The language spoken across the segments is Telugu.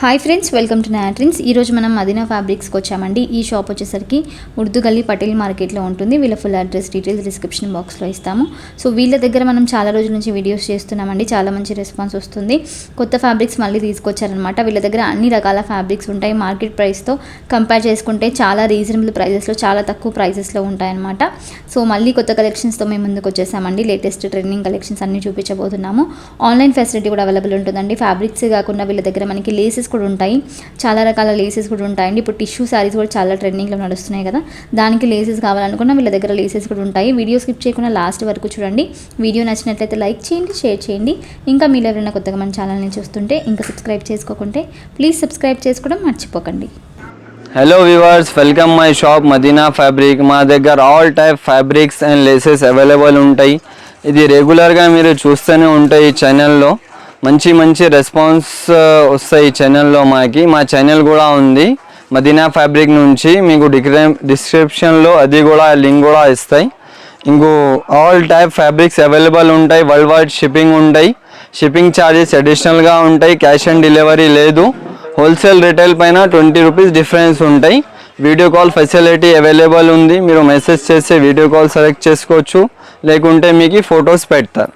హాయ్ ఫ్రెండ్స్ వెల్కమ్ టు నాట్రిన్స్ ఈరోజు మనం మదీనా ఫ్యాబ్రిక్స్కి వచ్చామండి. ఈ షాప్ వచ్చేసరికి ఉర్దూ గల్లీ పటేల్ మార్కెట్లో ఉంటుంది. వీళ్ళ ఫుల్ అడ్రస్ డీటెయిల్స్ డిస్క్రిప్షన్ బాక్స్లో ఇస్తాము. సో వీళ్ళ దగ్గర మనం చాలా రోజుల నుంచి వీడియోస్ చేస్తున్నామండి. చాలా మంచి రెస్పాన్స్ వస్తుంది. కొత్త ఫ్యాబ్రిక్స్ మళ్ళీ తీసుకొచ్చారనమాట వీళ్ళ దగ్గర అన్ని రకాల ఫ్యాబ్రిక్స్ ఉంటాయి. మార్కెట్ ప్రైస్తో కంపేర్ చేసుకుంటే చాలా రీజనబుల్ ప్రైజెస్లో చాలా తక్కువ ప్రైజెస్లో ఉంటాయన్నమాట. సో మళ్ళీ కొత్త కలెక్షన్స్తో మేము ముందుకు వచ్చేసామండి. లేటెస్ట్ ట్రెండింగ్ కలెక్షన్స్ అన్ని చూపించబోతున్నాము. ఆన్లైన్ ఫెసిలిటీ కూడా అవైలబుల్ ఉంటుందండి. ఫ్యాబ్రిక్స్ కాకుండా వీళ్ళ దగ్గర మనకి లేసెస్ కూడా ఉంటాయి. చాలా రకాల లేసెస్ కూడా ఉంటాయండి. ఇప్పుడు టిష్యూ శారీస్ కూడా చాలా ట్రెండింగ్లో నడుస్తున్నాయి కదా. దానికి లేసెస్ కావాలనుకున్న వీళ్ళ దగ్గర లేసెస్ కూడా ఉంటాయి. వీడియో స్కిప్ చేయకుండా లాస్ట్ వరకు చూడండి. వీడియో నచ్చినట్లయితే లైక్ చేయండి షేర్ చేయండి. ఇంకా మీరు ఎవరైనా కొత్తగా మన ఛానల్ని చూస్తుంటే ఇంకా సబ్స్క్రైబ్ చేసుకోకుంటే ప్లీజ్ సబ్స్క్రైబ్ చేసుకోవడం మర్చిపోకండి. Hello viewers welcome my shop Madina fabric మా దగ్గర all type fabrics and laces available ఉంటాయి. ఇది రెగ్యులర్గా మీరు చూస్తూనే ఉంటాయి ఈ ఛానల్లో మంచి మంచి రెస్పాన్స్ వస్తాయి ఈ ఛానల్లో మాకి. మా ఛానల్ కూడా ఉంది. మదీనా ఫ్యాబ్రిక్ నుంచి మీకు డిక్రి డిస్క్రిప్షన్లో అది కూడా లింక్ కూడా ఇస్తాయి. ఇంకో ఆల్ టైప్ ఫ్యాబ్రిక్స్ అవైలబుల్ ఉంటాయి. వరల్డ్ వైడ్ షిప్పింగ్ ఉంటాయి షిప్పింగ్ ఛార్జెస్ అడిషనల్గా ఉంటాయి. క్యాష్ ఆన్ డెలివరీ లేదు. హోల్సేల్ రిటైల్ పైన ట్వంటీ రూపీస్ డిఫరెన్స్ ఉంటాయి. వీడియో కాల్ ఫెసిలిటీ అవైలబుల్ ఉంది. మీరు మెసేజ్ చేస్తే వీడియో కాల్ సెలెక్ట్ చేసుకోవచ్చు. లేకుంటే మీకు ఫొటోస్ పెడతారు.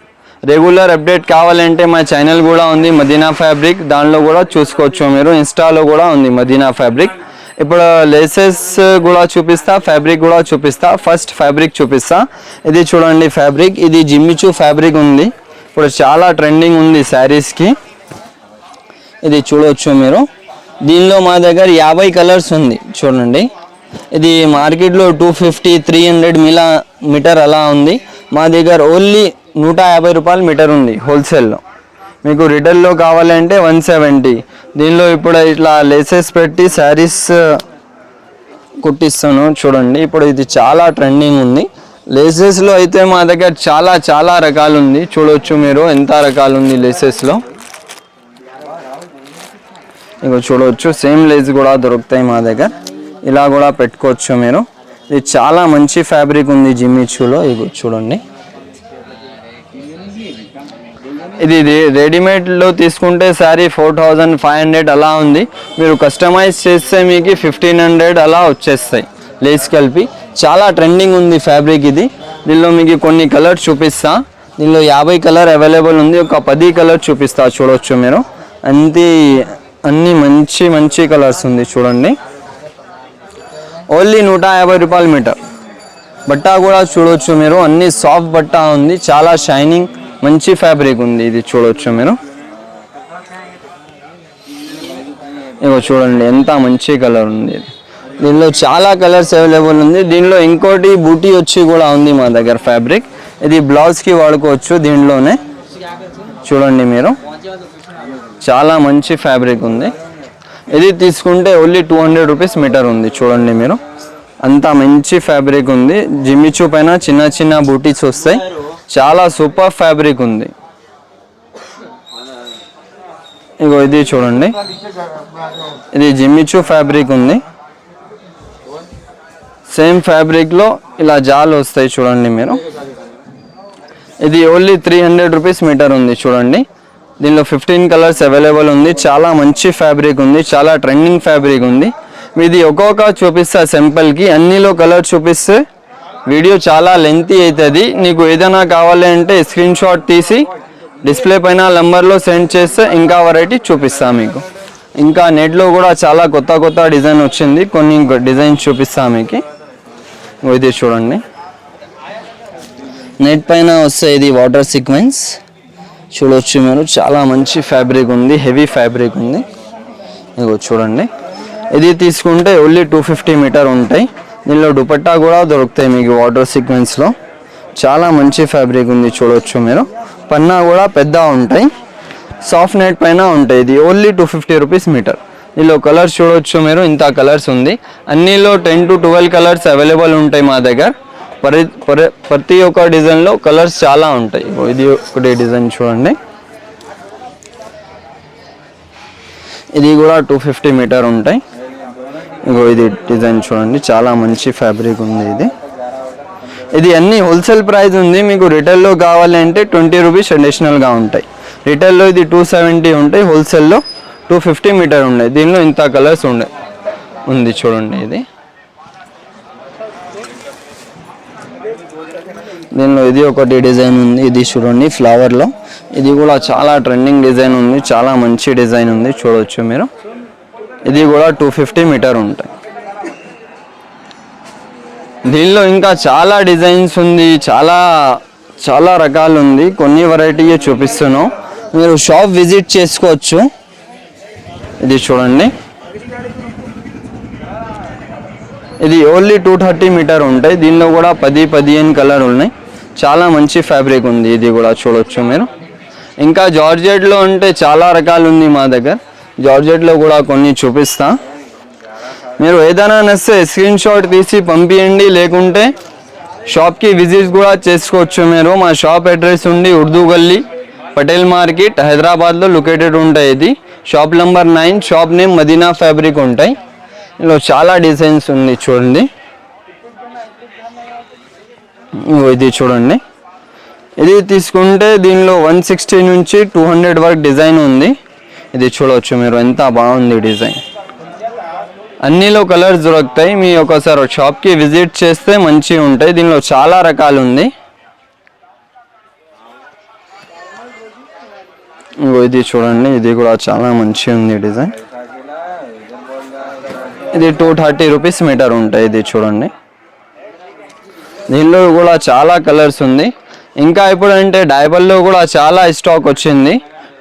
రెగ్యులర్ అప్డేట్ కావాలంటే మా ఛానల్ కూడా ఉంది మదీనా ఫ్యాబ్రిక్ దానిలో కూడా చూసుకోవచ్చు మీరు. ఇన్స్టాలో కూడా ఉంది మదీనా ఫ్యాబ్రిక్ ఇప్పుడు లేసెస్ కూడా చూపిస్తా ఫ్యాబ్రిక్ కూడా చూపిస్తా. ఫస్ట్ ఫ్యాబ్రిక్ చూపిస్తా. ఇది చూడండి ఫ్యాబ్రిక్ ఇది జిమ్మిచూ ఫ్యాబ్రిక్ ఉంది. ఇప్పుడు చాలా ట్రెండింగ్ ఉంది శారీస్కి ఇది చూడవచ్చు మీరు. దీనిలో మా దగ్గర యాభై కలర్స్ ఉంది. చూడండి. ఇది మార్కెట్లో టూ ఫిఫ్టీ త్రీ హండ్రెడ్ మిలా మీటర్ అలా ఉంది. మా దగ్గర ఓన్లీ నూట యాభై రూపాయలు మీటర్ ఉంది హోల్సేల్లో మీకు రిటైల్లో కావాలంటే వన్ సెవెంటీ దీనిలో ఇప్పుడు ఇట్లా లేసెస్ పెట్టి శారీస్ uh, కుట్టిస్తాను చూడండి. ఇప్పుడు ఇది చాలా ట్రెండింగ్ ఉంది. లేసెస్లో అయితే మా దగ్గర చాలా చాలా రకాలు ఉంది. చూడవచ్చు మీరు ఎంత రకాలు ఉంది లేసెస్లో ఇక చూడవచ్చు సేమ్ లేస్ కూడా దొరుకుతాయి మా దగ్గర. ఇలా కూడా పెట్టుకోవచ్చు మీరు. ఇది చాలా మంచి ఫ్యాబ్రిక్ ఉంది జిమ్మిచ్చులో ఇక చూడండి. ఇది రెడీమేడ్లో తీసుకుంటే sari four thousand five hundred అలా ఉంది. మీరు కస్టమైజ్ చేస్తే మీకు ఫిఫ్టీన్ హండ్రెడ్ అలా వచ్చేస్తాయి లేస్ కలిపి. చాలా ట్రెండింగ్ ఉంది ఫ్యాబ్రిక్ ఇది. దీనిలో మీకు కొన్ని కలర్స్ చూపిస్తా. దీనిలో యాభై కలర్ అవైలబుల్ ఉంది. ఒక పది కలర్ చూపిస్తా చూడవచ్చు మీరు. అంతే అన్ని మంచి మంచి కలర్స్ ఉంది చూడండి. ఓన్లీ నూట యాభై రూపాయల మీటర్. బట్ట కూడా చూడవచ్చు మీరు. అన్ని సాఫ్ట్ బట్ట ఉంది. చాలా షైనింగ్ మంచి ఫ్యాబ్రిక్ ఉంది ఇది చూడవచ్చు మీరు. ఇగో చూడండి ఎంత మంచి కలర్ ఉంది. దీనిలో చాలా కలర్స్ అవైలబుల్ ఉంది. దీనిలో ఇంకోటి బూటీ వచ్చి కూడా ఉంది మా దగ్గర ఫ్యాబ్రిక్ ఇది బ్లౌజ్కి వాడుకోవచ్చు దీనిలోనే. చూడండి మీరు. చాలా మంచి ఫ్యాబ్రిక్ ఉంది. ఇది తీసుకుంటే only two hundred rupees meter ఉంది. చూడండి మీరు. అంత మంచి ఫ్యాబ్రిక్ ఉంది. జిమ్మిచూ పైన చిన్న చిన్న బూటీస్ వస్తాయి. చాలా సూపర్ ఫ్యాబ్రిక్ ఉంది. ఇగో ఇది చూడండి. ఇది జిమ్మిచూ ఫ్యాబ్రిక్ ఉంది. సేమ్ ఫ్యాబ్రిక్లో ఇలా జాలు వస్తాయి చూడండి మీరు. ఇది only three hundred rupees meter ఉంది చూడండి. దీనిలో ఫిఫ్టీన్ కలర్స్ అవైలబుల్ ఉంది. చాలా మంచి ఫ్యాబ్రిక్ ఉంది. చాలా ట్రెండింగ్ ఫ్యాబ్రిక్ ఉంది. ఇది ఒక్కొక్క చూపిస్తా సింపుల్కి అన్నిలో కలర్ చూపిస్తే వీడియో చాలా లెంతీ అవుతుంది నీకు ఏదైనా కావాలి అంటే స్క్రీన్ షాట్ తీసి డిస్ప్లే పైన నెంబర్లో సెండ్ చేస్తే ఇంకా వెరైటీ చూపిస్తాను మీకు. ఇంకా నెట్లో కూడా చాలా కొత్త కొత్త డిజైన్ వచ్చింది. కొన్ని డిజైన్స్ చూపిస్తాను మీకు. ఇది చూడండి. నెట్ పైన వస్తే ఇది వాటర్ సీక్వెన్స్ చూడవచ్చు మీరు. చాలా మంచి ఫ్యాబ్రిక్ ఉంది. హెవీ ఫ్యాబ్రిక్ ఉంది. ఇగో చూడండి. ఇది తీసుకుంటే ఓన్లీ టూ ఫిఫ్టీ మీటర్ ఉంటాయి. దీనిలో దుపట్టా కూడా దొరుకుతాయి మీకు వాటర్ సీక్వెన్స్లో చాలా మంచి ఫ్యాబ్రిక్ ఉంది చూడవచ్చు మీరు. పన్నా కూడా పెద్ద ఉంటాయి. సాఫ్ట్ నెట్ పైన ఉంటాయి. ఇది only two fifty rupees meter దీనిలో కలర్స్ చూడవచ్చు మీరు. ఇంత కలర్స్ ఉంది. అన్నిలో ten to twelve colours available ఉంటాయి మా దగ్గర. ప్రతి ఒక్క డిజైన్లో కలర్స్ చాలా ఉంటాయి. ఇది ఒకటి డిజైన్ చూడండి. ఇది కూడా టూ ఫిఫ్టీ మీటర్ ఉంటాయి. ఇంకో ఇది డిజైన్ చూడండి చాలా మంచి ఫ్యాబ్రిక్ ఉంది ఇది. ఇది అన్ని హోల్సేల్ ప్రైస్ ఉంది మీకు రిటైల్లో కావాలి అంటే ట్వంటీ రూపీస్ అడిషనల్గా ఉంటాయి. రిటైల్లో ఇది టూ సెవెంటీ ఉంటాయి హోల్సేల్లో టూ టూ ఫిఫ్టీ మీటర్ ఉండే. దీనిలో ఇంత కలర్స్ ఉండే ఉంది చూడండి ఇది. దీనిలో ఇది ఒకటి డిజైన్ ఉంది ఇది చూడండి ఫ్లవర్లో ఇది కూడా చాలా ట్రెండింగ్ డిజైన్ ఉంది చాలా మంచి డిజైన్ ఉంది చూడవచ్చు మీరు. ఇది కూడా టూ ఫిఫ్టీ మీటర్ ఉంటాయి. దీనిలో ఇంకా చాలా డిజైన్స్ ఉంది చాలా చాలా రకాలు ఉంది. కొన్ని వెరైటీ చూపిస్తున్నాం. మీరు షాప్ విజిట్ చేసుకోవచ్చు. ఇది చూడండి. ఇది ఓన్లీ టూ థర్టీ మీటర్ ఉంటాయి. దీనిలో కూడా పది పదిహేను కలర్ ఉన్నాయి. చాలా మంచి ఫ్యాబ్రిక్ ఉంది. ఇది కూడా చూడొచ్చు మీరు. ఇంకా జార్జెట్లో అంటే చాలా రకాలు ఉంది మా దగ్గర. జార్జెట్లో కూడా కొన్ని చూపిస్తా. మీరు ఏదైనా నస్తే స్క్రీన్ షాట్ తీసి పంపించండి లేకుంటే షాప్కి విజిట్ కూడా చేసుకోవచ్చు మీరు. మా షాప్ అడ్రస్ ఉండి ఉర్దూ గల్లీ పటేల్ మార్కెట్ హైదరాబాద్లో లొకేటెడ్ ఉంటాయి ఇది. Shop number nine shop name Madina fabric ఉంటాయి. ఇందులో చాలా డిజైన్స్ ఉంది చూడండి. ఇది చూడండి. ఇది తీసుకుంటే దీనిలో వన్ సిక్స్టీ నుంచి టూ హండ్రెడ్ వరకు డిజైన్ ఉంది. ఇది చూడవచ్చు మీరు. ఎంత బాగుంది డిజైన్. అన్నిలో కలర్స్ దొరుకుతాయి. మీ ఒకసారి షాప్కి విజిట్ చేస్తే మంచిగా ఉంటాయి. దీనిలో చాలా రకాలు ఉంది. ఇది చూడండి. ఇది కూడా చాలా మంచిగా ఉంది డిజైన్. ఇది టూ థర్టీ రూపీస్ మీటర్ ఉంటాయి ఇది చూడండి. దీనిలో కూడా చాలా కలర్స్ ఉంది. ఇంకా ఇప్పుడు అంటే డైబర్లో కూడా చాలా స్టాక్ వచ్చింది.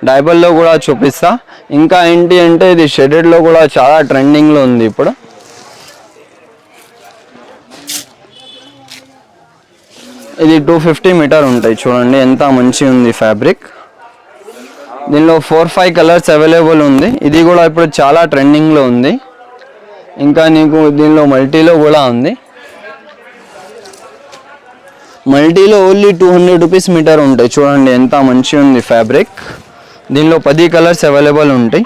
డైబర్లో కూడా చూపిస్తా. ఇంకా ఏంటి అంటే ఇది షెడెడ్లో కూడా చాలా ట్రెండింగ్లో ఉంది ఇప్పుడు. ఇది టూ ఫిఫ్టీ మీటర్ ఉంటాయి చూడండి ఎంత మంచి ఉంది ఫ్యాబ్రిక్ దీనిలో ఫోర్ ఫైవ్ కలర్స్ అవైలబుల్ ఉంది. ఇది కూడా ఇప్పుడు చాలా ట్రెండింగ్లో ఉంది. ఇంకా నీకు దీనిలో మల్టీలో కూడా ఉంది. మల్టీలో only two hundred rupees meter ఉంటాయి. చూడండి ఎంత మంచిగా ఉంది ఫ్యాబ్రిక్ దీనిలో పది కలర్స్ అవైలబుల్ ఉంటాయి.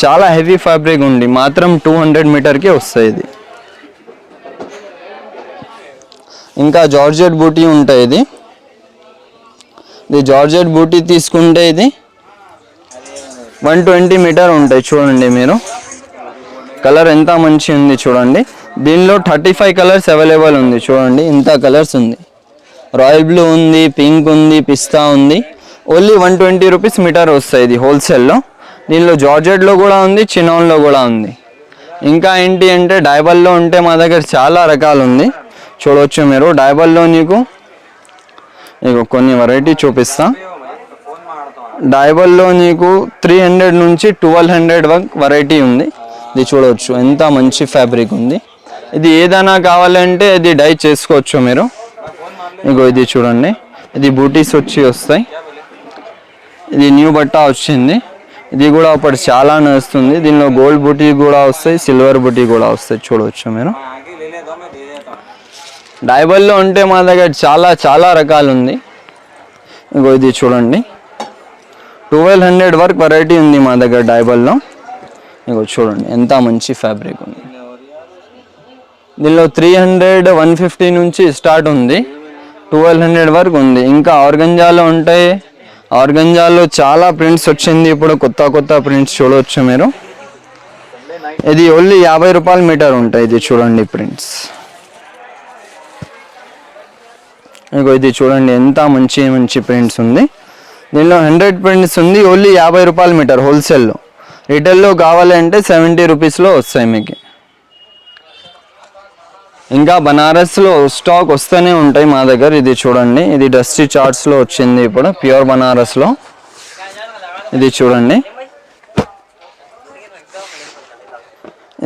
చాలా హెవీ ఫ్యాబ్రిక్ ఉంది. మాత్రం టూ హండ్రెడ్ మీటర్కి వస్తాయి ఇది. ఇంకా జార్జెట్ బూటీ ఉంటాయి ఇది. ఇది జార్జెట్ బూటీ తీసుకుంటే ఇది వన్ ట్వంటీ మీటర్ ఉంటాయి చూడండి మీరు. కలర్ ఎంత మంచి ఉంది చూడండి. దీనిలో థర్టీ ఫైవ్ కలర్స్ అవైలబుల్ ఉంది చూడండి. ఇంత కలర్స్ ఉంది. రాయల్ బ్లూ ఉంది పింక్ ఉంది పిస్తా ఉంది. Only one twenty rupees meter వస్తాయి ఇది హోల్సేల్లో. దీనిలో జార్జెట్లో కూడా ఉంది చినాన్లో కూడా ఉంది. ఇంకా ఏంటి అంటే డైబల్లో ఉంటే మా దగ్గర చాలా రకాలు ఉంది. చూడవచ్చు మీరు డైబల్లో నీకు నీకు కొన్ని వెరైటీ చూపిస్తా. డైబల్లో నీకు త్రీ హండ్రెడ్ నుంచి ట్వెల్వ్ హండ్రెడ్ వరకు వెరైటీ ఉంది. ఇది చూడవచ్చు ఎంత మంచి ఫ్యాబ్రిక్ ఉంది. ఇది ఏదైనా కావాలంటే ఇది డై చేసుకోవచ్చు మీరు. ఇగో ఇది చూడండి ఇది బూటీస్ వచ్చి వస్తాయి. ఇది న్యూ బట్ట వచ్చింది. ఇది కూడా ఒకటి చాలా నడుస్తుంది. దీనిలో గోల్డ్ బుటీ కూడా వస్తాయి సిల్వర్ బుటీ కూడా వస్తాయి. చూడవచ్చు మీరు. డైబల్లో ఉంటే మా దగ్గర చాలా చాలా రకాలు ఉంది ఇంకో ఇది చూడండి. ట్వెల్వ్ హండ్రెడ్ వరకు వెరైటీ ఉంది మా దగ్గర డైబల్లో. ఇంకో చూడండి ఎంత మంచి ఫ్యాబ్రిక్ ఉంది. దీనిలో త్రీ హండ్రెడ్ వన్ ఫిఫ్టీ నుంచి స్టార్ట్ ఉంది. ట్వెల్వ్ హండ్రెడ్ వరకు ఉంది. ఇంకా ఆర్గంజాలో ఉంటాయి ఆర్గంజాలో చాలా ప్రింట్స్ వచ్చింది. ఇప్పుడు కొత్త కొత్త ప్రింట్స్ చూడవచ్చు మీరు. ఇది ఓన్లీ యాభై రూపాయల మీటర్ ఉంటాయి ఇది చూడండి ప్రింట్స్ ఇగో ఇది చూడండి ఎంత మంచి మంచి ప్రింట్స్ ఉంది. దీనిలో హండ్రెడ్ ప్రింట్స్ ఉంది ఓన్లీ యాభై రూపాయల మీటర్ హోల్సేల్లో రిటైల్లో కావాలంటే సెవెంటీ రూపీస్లో వస్తాయి మీకు. ఇంకా బనారస్లో స్టాక్ వస్తూనే ఉంటాయి మా దగ్గర. ఇది చూడండి. ఇది డస్టీ చార్ట్స్లో వచ్చింది ఇప్పుడు. ప్యూర్ బనారస్లో. ఇది చూడండి.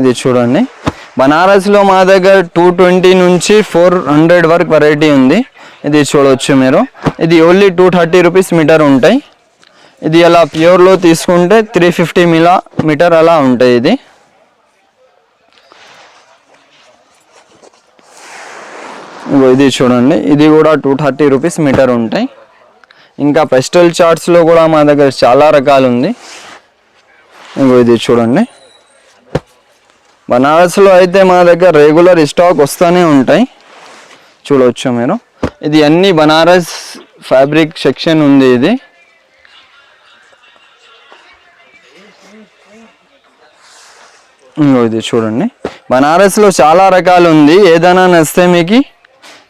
ఇది చూడండి. బనారస్లో మా దగ్గర టూ ట్వంటీ నుంచి ఫోర్ హండ్రెడ్ వరకు వెరైటీ ఉంది. ఇది చూడవచ్చు మీరు. ఇది only two thirty rupees meter ఉంటాయి. ఇది అలా ప్యూర్లో తీసుకుంటే త్రీ ఫిఫ్టీ మిలా మీటర్ అలా ఉంటాయి ఇది. ఇది చూడండి. ఇది కూడా టూ థర్టీ రూపీస్ మీటర్ ఉంటాయి. ఇంకా పెస్టల్ చార్ట్స్లో కూడా మా దగ్గర చాలా రకాలు ఉంది ఇంకో ఇది చూడండి. బనారస్లో అయితే మా దగ్గర రెగ్యులర్ స్టాక్ వస్తూనే ఉంటాయి. చూడవచ్చు మీరు. ఇది అన్ని బనారస్ ఫ్యాబ్రిక్ సెక్షన్ ఉంది ఇది. ఇంకో ఇది చూడండి. బనారస్లో చాలా రకాలు ఉంది ఏదైనా నచ్చితే మీకు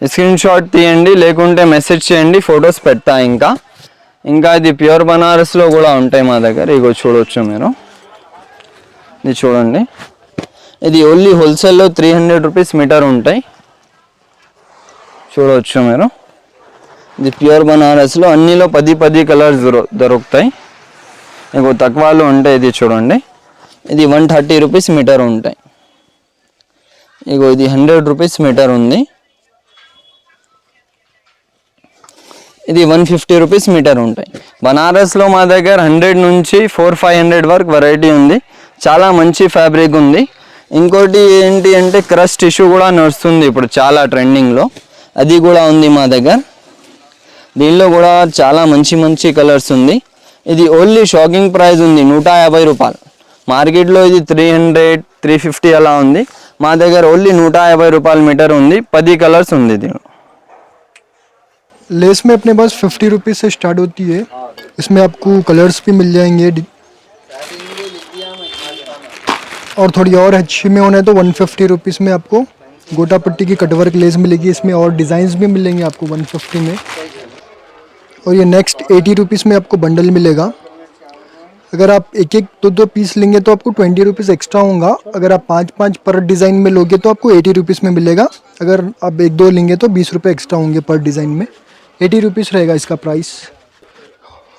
స్క్రీన్ షాట్ తీయండి లేకుంటే మెసేజ్ చేయండి ఫొటోస్ పెడతా ఇంకా. ఇంకా ఇది ప్యూర్ బనారస్లో కూడా ఉంటాయి మా దగ్గర. ఇగో చూడవచ్చు మీరు. ఇది చూడండి. ఇది ఓన్లీ హోల్సేల్లో త్రీ హండ్రెడ్ రూపీస్ మీటర్ ఉంటాయి. చూడవచ్చు మీరు. ఇది ప్యూర్ బనారస్లో అన్నిలో పది పది కలర్స్ దొరుకుతాయి. ఇంకో తక్కువలో ఉంటాయి ఇది చూడండి. ఇది వన్ థర్టీ రూపీస్ మీటర్ ఉంటాయి. ఇగో ఇది హండ్రెడ్ రూపీస్ మీటర్ ఉంది. ఇది వన్ ఫిఫ్టీ రూపీస్ మీటర్ ఉంటాయి. బనారస్లో మా దగ్గర హండ్రెడ్ నుంచి ఫోర్ ఫైవ్ హండ్రెడ్ వరకు వెరైటీ ఉంది. చాలా మంచి ఫ్యాబ్రిక్ ఉంది. ఇంకోటి ఏంటి అంటే క్రష్ టిష్యూ కూడా నడుస్తుంది ఇప్పుడు చాలా ట్రెండింగ్లో అది కూడా ఉంది మా దగ్గర. దీనిలో కూడా చాలా మంచి మంచి కలర్స్ ఉంది. ఇది ఓన్లీ షాకింగ్ ప్రైస్ ఉంది నూట యాభై రూపాయలు. మార్కెట్లో ఇది త్రీ హండ్రెడ్ త్రీ ఫిఫ్టీ అలా ఉంది. మా దగ్గర ఓన్లీ నూట యాభై రూపాయల మీటర్ ఉంది. పది కలర్స్ ఉంది దీనిలో. लेस में अपने पास फिफ्टी रुपीज़ से स्टार्ट होती है। इसमें आपको कलर्स भी मिल जाएँगे। और थोड़ी और अच्छी में होना है तो वन फिफ्टी रुपीज़ में आपको गोटा पट्टी की कटवर्क लेस मिलेगी। इसमें और डिज़ाइंस भी मिलेंगे आपको वन फिफ्टी में। और ये नेक्स्ट एटी रुपीज़ में आपको बंडल मिलेगा। अगर आप एक एक दो दो पीस लेंगे तो आपको ट्वेंटी रुपीज़ एक्स्ट्रा होगा। अगर आप पाँच पाँच पर डिज़ाइन में लोगे तो आपको एटी रुपीज़ में मिलेगा। अगर आप एक दो लेंगे तो बीस रुपये एक्स्ट्रा होंगे पर डिज़ाइन में। एटी रुपीज़ रहेगा इसका प्राइस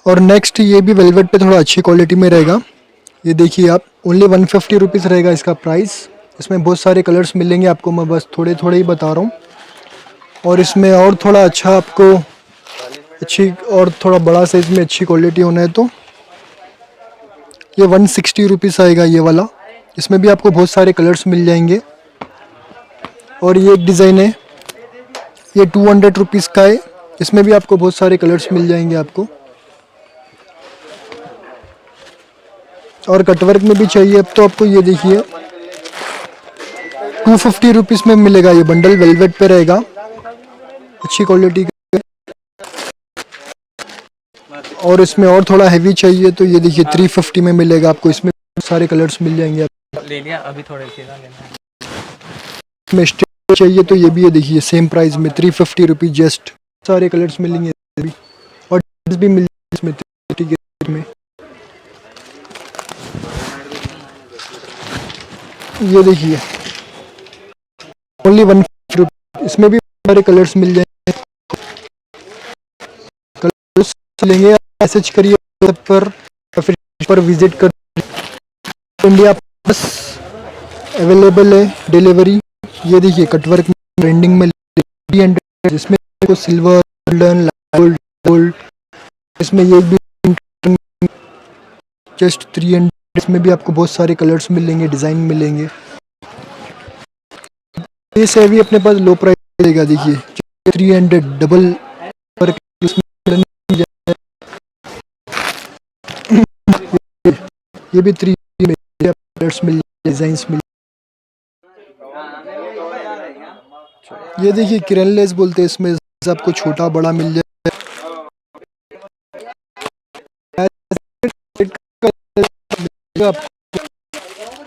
और नेक्स्ट ये भी वेलवेट पे थोड़ा अच्छी क्वालिटी में रहेगा। ये देखिए आप ओनली वन फिफ्टी रुपीज़ रहेगा इसका प्राइस इसमें बहुत सारे कलर्स मिलेंगे आपको, मैं बस थोड़े थोड़े ही बता रहा हूँ। और इसमें और थोड़ा अच्छा आपको अच्छी और थोड़ा बड़ा साइज़ में अच्छी क्वालिटी होना है तो। ये वन सिक्सटी आएगा ये वाला। इसमें भी आपको बहुत सारे कलर्स मिल जाएँगे। और ये एक डिज़ाइन है। ये टू हंड्रेड रुपीज़ का है। इसमें भी आपको बहुत सारे कलर्स मिल जाएँगे आपको। और कटवर्क में भी चाहिए अब तो आपको ये देखिए। टू फिफ्टी रुपीज़ में मिलेगा ये बंडल वेलवेट पे रहेगा। अच्छी क्वालिटी का। और इसमें और थोड़ा हैवी चाहिए तो ये देखिए थ्री फिफ्टी में मिलेगा आपको। इसमें सारे कलर्स मिल जाएँगे। आपको ले लिया अभी थोड़े लेना। चाहिए तो ये भी है देखिए सेम प्राइस में थ्री फिफ्टी रुपीज़ जस्ट सारे कलर्स मिलेंगे और भी मिल इसमें 350 के रेट में ये देखिए। ओनली वन इसमें भी सारे कलर्स मिल जाएँगे। कलर्स लेंगे मैसेज करिए WhatsApp पर या फिर पर विज़िट कर इंडिया बस अवेलेबल है डिलीवरी ये देखिए कटवर्क ट्रेंडिंग में जिसमें आपको सिल्वर गोल्डन गोल्ड गोल्ड इसमें ये भी जस्ट थ्री हंड्रेड इसमें भी आपको बहुत सारे कलर्स मिलेंगे डिज़ाइन मिलेंगे। ये से भी अपने पास लो प्राइस मिलेगा देखिए। थ्री हंड्रेड डबल ये भी थ्री कलर्स मिल डिज़ाइंस मिल ये देखिए किरण लेस बोलते हैं इसमें। आपको छोटा बड़ा मिल जाए।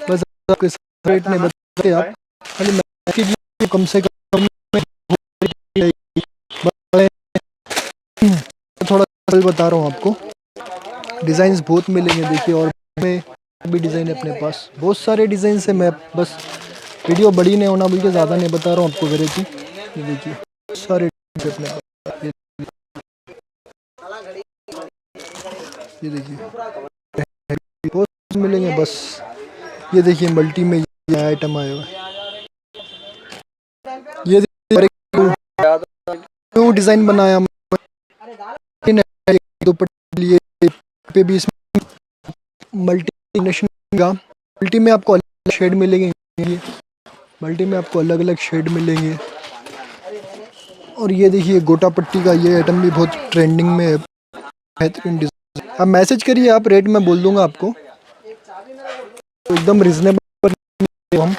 बस आपके रेट में बताते आप, खाली कम से कम थोड़ा कल बता रहा हूँ आपको। डिज़ाइंस बहुत मिलेंगे, देखिए, और में भी डिज़ाइन है अपने पास। बहुत सारे डिज़ाइन है, मैं बस वीडियो बड़ी नहीं होना, बल्कि ज़्यादा नहीं बता रहा हूँ आपको वेराइटी देखिए सारे है अपने ये- देखिए। मिलेंगे बस। ये देखिए, मल्टी में ये आइटम आया हुआ है ये न्यू डिज़ाइन बनाया लिए पे भी इसमें मल्टी का। मल्टी में आपको अलग शेड मिलेंगे। मल्टी में आपको अलग अलग शेड मिलेंगे। और ये देखिए, गोटा पट्टी का ये आइटम भी बहुत ट्रेंडिंग में है। आप मैसेज करिए, आप रेट मैं बोल दूँगा आपको। तो एकदम रिजनेबल हम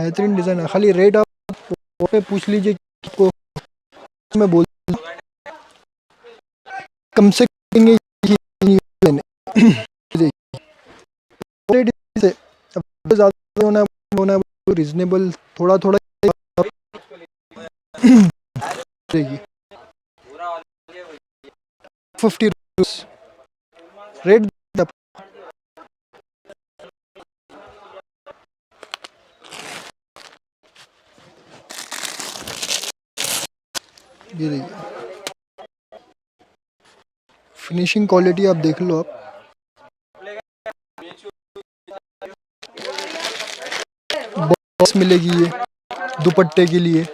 बेहतरीन डिज़ाइन है। खाली रेट आप पे पूछ लीजिए आपको मैं बोल कम से कम ये- ये- ये- रिजनेबल थोड़ा थोड़ा रहेगी फिफ्टी रेट ये फिनिशिंग क्वालिटी आप देख लो आप। मिलेगी ये दुपट्टे के लिए।